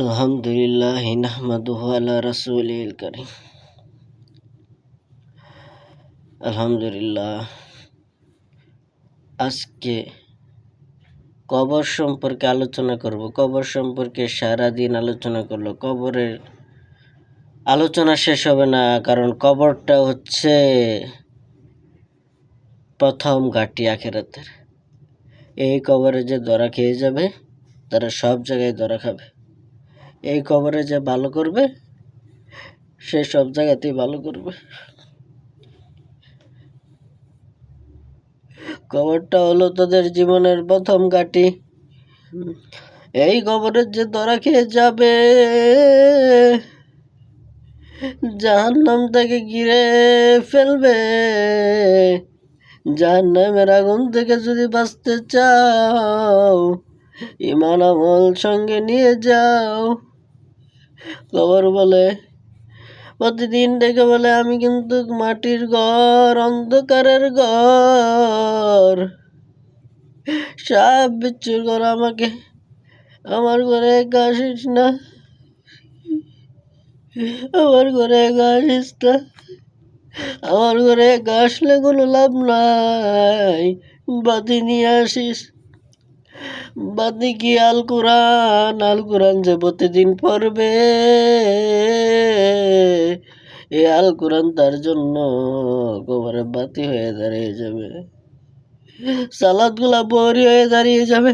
আলহামদুলিল্লাহ নাহমাদুহু আলা রাসূলিল কারীম। আলহামদুলিল্লাহ, আজকে কবর সম্পর্কে আলোচনা করব। কবর সম্পর্কে সারা দিন আলোচনা করল। কবরের আলোচনা শেষ হবে না, কারণ কবরটা হচ্ছে প্রথম ঘাটি আখেরাতের। এই কবরে যে দরা খেয়ে যাবে, তারা সব জায়গায় দরা খাবে। এই খবরে যে ভালো করবে, সে সব জায়গাতেই ভালো করবে। খবরটা হলো তাদের জীবনের প্রথম ঘাটি। এই কবরের যে ধরা খেয়ে যাবে, জাহান্নাম তাকে ঘিরে ফেলবে। জাহান্নামের আগুন থেকে যদি বাঁচতে চাও ইমান আমল সঙ্গে নিয়ে যাও। কবর বলে, প্রতিদিন ডেকে বলে, আমি কিন্তু মাটির ঘর, অন্ধকারের ঘর। সাপ বিচ্ছুর ঘর আমাকে, আমার ঘরে আসিস না। আমার ঘরে আসিস না। আমার ঘরে আসলে কোনো লাভ নাই। বাতি নিয়ে আসিস বাতি কি আল কোরআন? আল কোরআন যে প্রতিদিন পড়বে। এ আল কোরআন তার জন্য কবরে বাতি হয়ে দাঁড়িয়ে যাবে। সালাদগুলা বরি হয়ে দাঁড়িয়ে যাবে।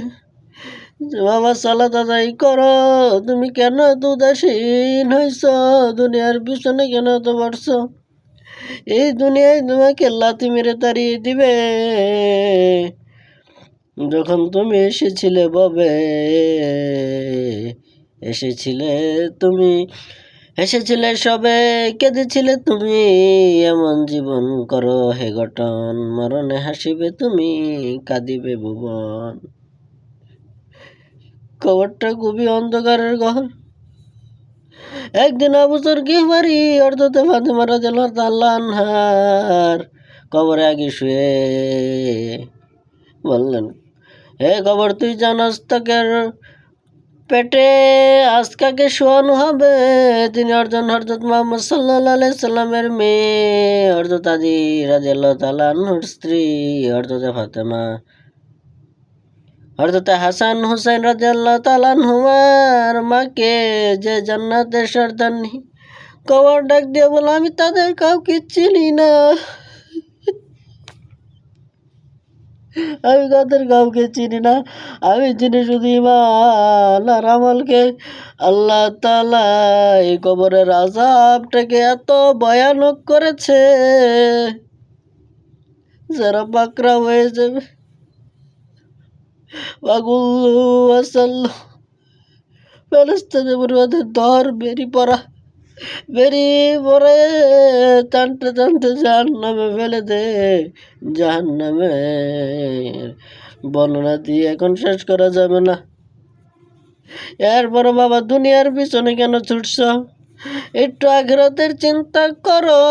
বাবা সালাদ আদায় করো। তুমি কেন এত উদাসীন হয়েছ দুনিয়ার পিছনে কেন এত পারছ এই দুনিয়ায় তোমাকে লাথি মেরে তাড়িয়ে দিবে। যখন তুমি এসেছিলে ববে, এসেছিলে তুমি, এসেছিলে সবে, কেঁদেছিলে তুমি, এমন জীবন করো হে গঠন, মরণে হাসিবে তুমি, কাঁদিবে ভুবন। কবরটা খুবই অন্ধকারের ঘর একদিন অবসর গিহবারি অর্ধতে ফাতেমা রাদিয়াল্লাহু তাআলা আনহার কবরে আগে শুয়ে বললেন হে কবর তুই জানাস তাকের পেটে আজকাকে শোয়ানো হবে। তিনি অর্জন হরজত মোহাম্মদ সাল্লাহ আলাই সাল্লামের মেয়ে। হরজত আজি রাজিয়াল্লাহ তাআলা আনহুর স্ত্রী। হরজতে ফাতেমা। হরজতে হাসান হুসাইন রাজিয়াল্লাহ তাআলা হুমার মাকে যে জান্নাতের সর্দানি কবর ডাক দিয়ে বলো, আমি তাদের কাউকে চিনি না। আমি তাদের কাউকে চিনি না। আমি চিনি শুধু ইমান আর আমলকে। আল্লাহ তালা এই কবরের আজাবটাকে এত ভয়ানক করেছে যারা বাকরা হয়ে যাবে। বাগুল্লু আসাল্লু ফেরেস্তাদের দর বেরি পড়া। বেরিয়ে পরে টানতে টানতে জাহান নামে ফেলে দে জাহান নামে বর্ণনা দিয়ে এখন শেষ করা যাবে না। এরপরে বাবা দুনিয়ার পিছনে কেন ছুটছ? একটু আখেরাতের চিন্তা করো।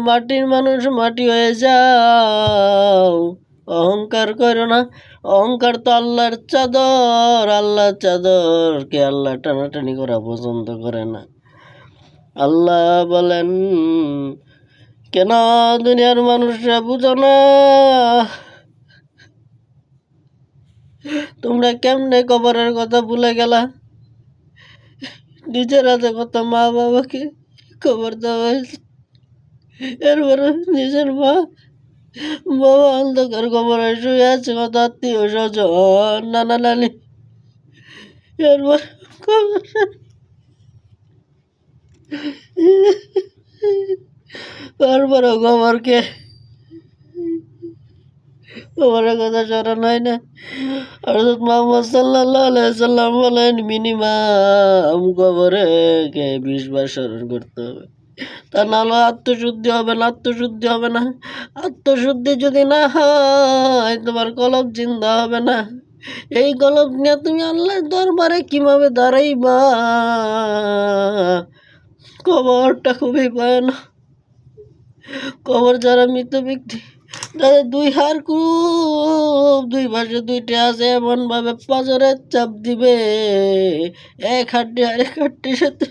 মাটির মানুষ মাটি হয়ে যাও। অহংকার করো না। অহংকার তো আল্লাহর চাদর, আল্লাহর চাদরকে আল্লাহ টানাটানি করা পছন্দ করে না। আল্লাহ বলেন, কেন দুনিয়ার মানুষরা বুঝো না? তোমরা কেমনে কবরের কথা ভুলে গেলা? নিজের হাতে কত মা বাবাকে খবর দেওয়া হয়েছে। এরপরে নিজের মা বাবা অন্ধকার কবরে শুয়ে আছে কত আত্মীয় স্বজন। নানা নানি এরপর তারপরে খবরকে খবরের কথা স্মরণ হয় না। হরজত মোহাম্মদ সাল্লাহ সাল্লাম বলেন, মিনিমাম গোবরে কে বিশ বার স্মরণ করতে হবে। তা নাহলে আত্মশুদ্ধি হবে না, আত্মশুদ্ধি হবে না। আত্মশুদ্ধি যদি না হয়, তোমার কলব জিন্দা হবে না। এই কলব নিয়ে তুমি আল্লাহর দরবারে কীভাবে দাঁড়াইবা? কবরটা খুবই ভয়ানক। কবর যারা মৃত ব্যক্তি, তাদের দুই হার খুব, দুই পাশে দুইটা আছে এমন ভাবে পাজরের চাপ দিবে। এক হাড্ডি আরেক হাড্ডির সাথে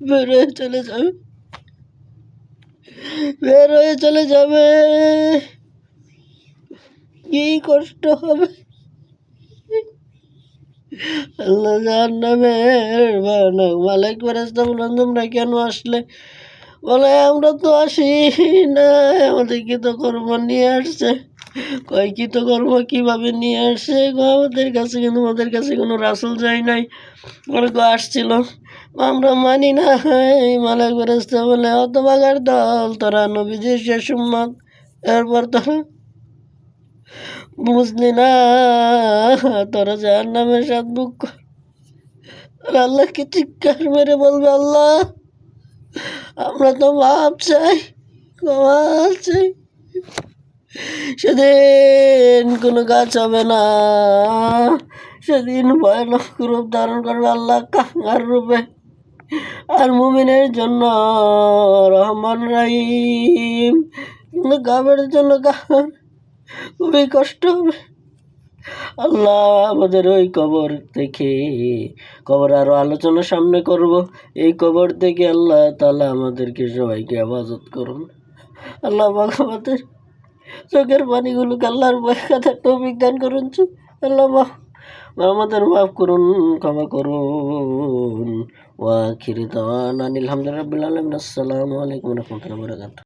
বের হয়ে চলে যাবে। বের হয়ে চলে যাবে। কি কষ্ট হবে। আল্লাহ জাহান্নামের ভয়ানক মালিক ফেরেস্তা বললেন, তোমরা কেন আসলে? বলে, আমরা তো আসি না আমাদের কি তো কর্ম নিয়ে আসছে। কয় কি তো কর্ম কীভাবে নিয়ে আসছে গো, আমাদের কাছে কিন্তু, আমাদের কাছে কোনো রাসুল যায় নাই। ওরা আসছিল। আমরা মানি না মালিক ফেরেস্তা বলে, অত বাগার দল, তোরা নবীজির শেষ উম্মত। এরপর তোরা বুঝলি না, তোরা যার নামে সাত বুক আল্লাহকে চিৎকার মেরে বলবে, আল্লাহ, আমরা তো মাপ চাই চাই। সেদিন কোনো কাজ হবে না। সেদিন ভয়ানক রূপ ধারণ করবে আল্লাহ কাঙ্গার রূপে। আর মুমিনের জন্য রহমান রাহিম। কিন্তু গাবের জন্য গান খুবই কষ্ট হবে। আল্লাহ আমাদের ওই কবর থেকে, কবর আরও আলোচনা সামনে করব। এই কবর থেকে আল্লাহ তালা আমাদেরকে সবাইকে আবাজত করুন। আল্লাহ আমাদের চোখের পানিগুলো আল্লাহর কথা টপিক দান করুন আল্লাহ মাফ। আমাদের মাফ করুন, ক্ষমা করুন। ওয়া খিরি আলহামদুলিল্লাহ রাব্বিল আলামিন। আসসালামু আলাইকুম রহমতুল্লাহ বারাকাতুহু।